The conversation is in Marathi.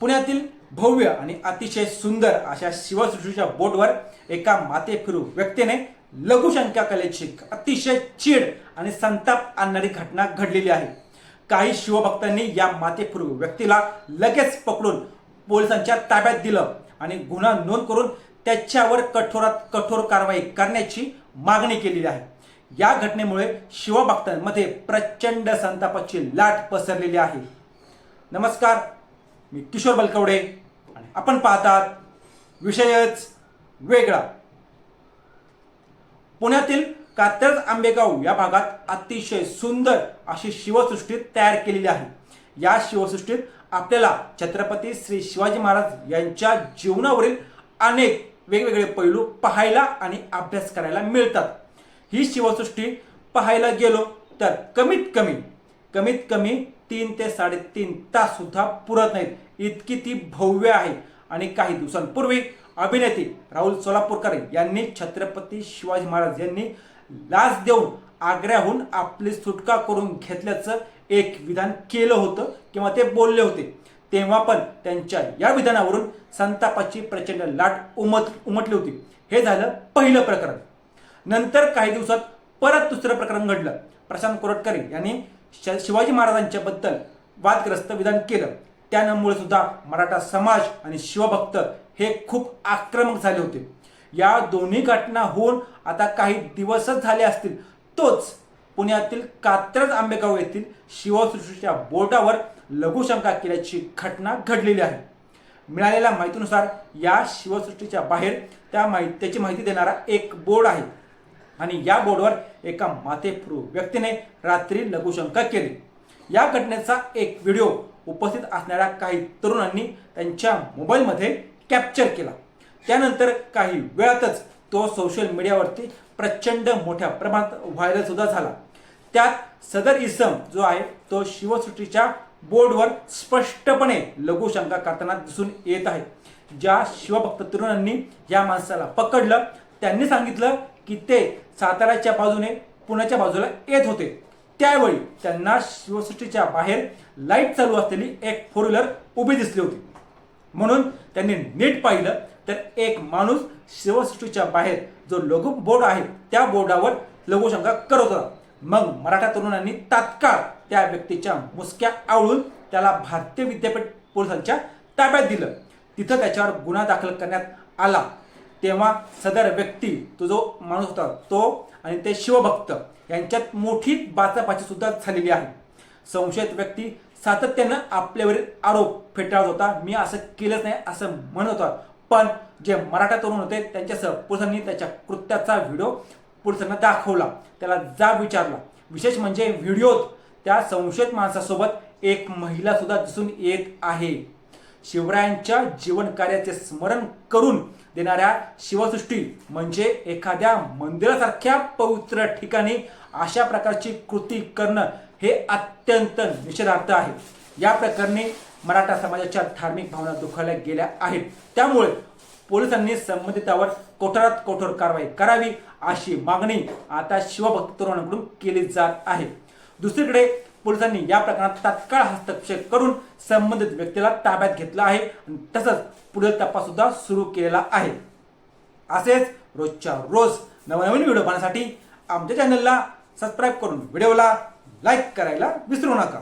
पुण्यातील भव्य आणि अतिशय सुंदर अशा शिवसृष्टीच्या बोर्डवर एका माते फिरू व्यक्तीने लघुशंका कलेची अतिशय चीड आणि संताप आणणारी घटना घडलेली आहे. काही शिवभक्तांनी या माते व्यक्तीला लगेच पकडून पोलिसांच्या ताब्यात दिलं आणि गुन्हा नोंद करून त्याच्यावर कठोरात कठोर कारवाई करण्याची मागणी केलेली आहे. या घटनेमुळे शिवभक्तांमध्ये प्रचंड संतापाची लाट पसरलेली आहे. नमस्कार. मी किशोर बलकवडे. आणि आपण पाहतात विषयच वेगळा. पुण्यातील कात्रज आंबेगाव या भागात अतिशय सुंदर अशी शिवसृष्टी तयार केलेली आहे. या शिवसृष्टीत आपल्याला छत्रपती श्री शिवाजी महाराज यांच्या जीवनावरील अनेक वेगवेगळे पैलू पाहायला आणि अभ्यास करायला मिळतात. ही शिवसृष्टी पाहायला गेलो तर कमीत कमी कमीत कमी तीन ते साडेतीन तास सुद्धा पुरत नाहीत. इतकी ती भव्य आहे. आणि काही दिवसांपूर्वी अभिनेते राहुल सोलापूरकर यांनी छत्रपती शिवाजी महाराज यांनी लाच देऊन आग्र्याहून आपली सुटका करून घेतल्याचं एक विधान केलं होतं किंवा ते बोलले होते. तेव्हा पण त्यांच्या या विधानावरून संतापाची प्रचंड लाट उमट उमटली होती. हे झालं पहिलं प्रकरण. नंतर काही दिवसात परत दुसरं प्रकरण घडलं. प्रशांत कोरटकर यांनी श- शिवाजी महाराजांच्याबद्दल वादग्रस्त विधान केलं. त्यामुळे सुद्धा मराठा समाज आणि शिवभक्त हे खूप आक्रमक झाले होते. या दोन्ही घटना होऊन आता काही दिवसच झाले असतील. तोच पुण्यातील कात्रज आंबेगाव येथील शिवसृष्टीच्या बोटावर लघुशंका केल्याची घटना घडलेली आहे. मिळालेल्या माहितीनुसार या शिवसृष्टीच्या बाहेर त्या माहिती त्याची माहिती देणारा एक बोर्ड आहे. आणि या बोर्डवर एका माथेफरू व्यक्तीने रात्री लघुशंका केली. या घटनेचा एक व्हिडिओ उपस्थित असणाऱ्या काही तरुणांनी त्यांच्या मोबाईलमध्ये कॅप्चर केला. त्यानंतर काही वेळातच तो सोशल मीडियावरती प्रचंड मोठ्या प्रमाणात व्हायरल सुद्धा झाला. त्यात सदर इसम जो आहे तो शिवसृष्टीच्या बोर्डवर स्पष्टपणे लघुशंका करताना दिसून येत आहे. ज्या शिवभक्त तरुणांनी या माणसाला पकडलं त्यांनी सांगितलं की ते साताऱ्याच्या बाजूने पुण्याच्या बाजूला येत होते. त्यावेळी त्यांना शिवसृष्टीच्या बाहेर लाइट चालू असलेली एक फोर व्हीलर उभी दिसली होती. म्हणून त्यांनी नीट पाहिलं तर एक माणूस शिवसृष्टीच्या बाहेर जो लघु बोर्ड आहे त्या बोर्डावर लघुशंका करत होता. मग मराठा तरुणांनी तात्काळ त्या व्यक्तीच्या मुसक्या आवळून त्याला भारतीय विद्यापीठ पोलिसांच्या ताब्यात दिलं. तिथं त्याच्यावर गुन्हा दाखल करण्यात आला. तेव्हा सदर व्यक्ती तो जो माणूस होता तो आणि ते शिवभक्त यांच्यात मोठी बाचाबाची सुद्धा झालेली आहे. संशयित व्यक्ती सातत्यानं आपल्यावरील आरोप फेटाळत होता. मी असं केलंच नाही असं म्हणत होता. पण जे मराठा तरुण होते त्यांच्यासह पोलिसांनी त्याच्या कृत्याचा व्हिडिओ पोलिसांना दाखवला. त्याला जाब विचारला. विशेष म्हणजे व्हिडिओत त्या संशयित माणसासोबत एक महिला सुद्धा दिसून येत आहे. शिवरायांच्या जीवन कार्याचे स्मरण करून देणाऱ्या शिवसृष्टी म्हणजे एखाद्या मंदिरासारख्या पवित्र ठिकाणी अशा प्रकारची कृती करणं हे अत्यंत निषेधार्थ आहे. या प्रकरणी मराठा समाजाच्या धार्मिक भावना दुखावल्या गेल्या आहेत. त्यामुळे पोलिसांनी संबंधितावर कोठारात कठोर कारवाई करावी अशी मागणी आता शिवभक्त तरुणांकडून केली जात आहे. दुसरीकडे पोलिसांनी या प्रकरणात तात्काळ हस्तक्षेप करून संबंधित व्यक्तीला ताब्यात घेतला आहे आणि तसंच पुढील तपास सुद्धा सुरू केलेला आहे. असेच रोजच्या रोज नवनवीन व्हिडिओ पाहण्यासाठी आमच्या चॅनलला सबस्क्राईब करून व्हिडिओला लाईक करायला विसरू नका.